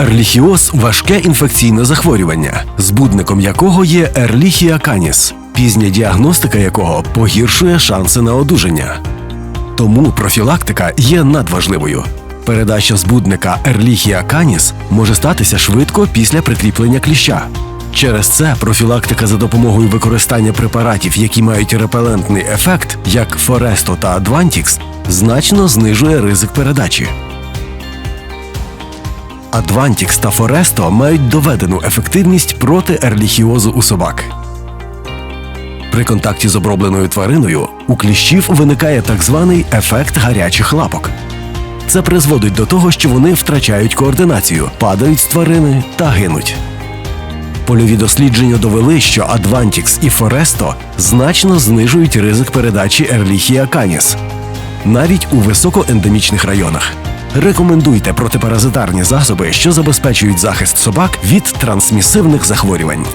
Ерліхіоз важке інфекційне захворювання, збудником якого є ерліхія каніс, пізня діагностика якого погіршує шанси на одужання. Тому профілактика є надважливою. Передача збудника Ерліхія каніс може статися швидко після прикріплення кліща. Через це профілактика за допомогою використання препаратів, які мають репелентний ефект, як Форесто та Адвантікс, значно знижує ризик передачі. Адвантікс та Форесто мають доведену ефективність проти ерліхіозу у собак. При контакті з обробленою твариною у кліщів виникає так званий ефект гарячих лапок. Це призводить до того, що вони втрачають координацію, падають з тварини та гинуть. Польові дослідження довели, що Адвантікс і Форесто значно знижують ризик передачі Ерліхія каніс навіть у високоендемічних районах. Рекомендуйте протипаразитарні засоби, що забезпечують захист собак від трансмісивних захворювань.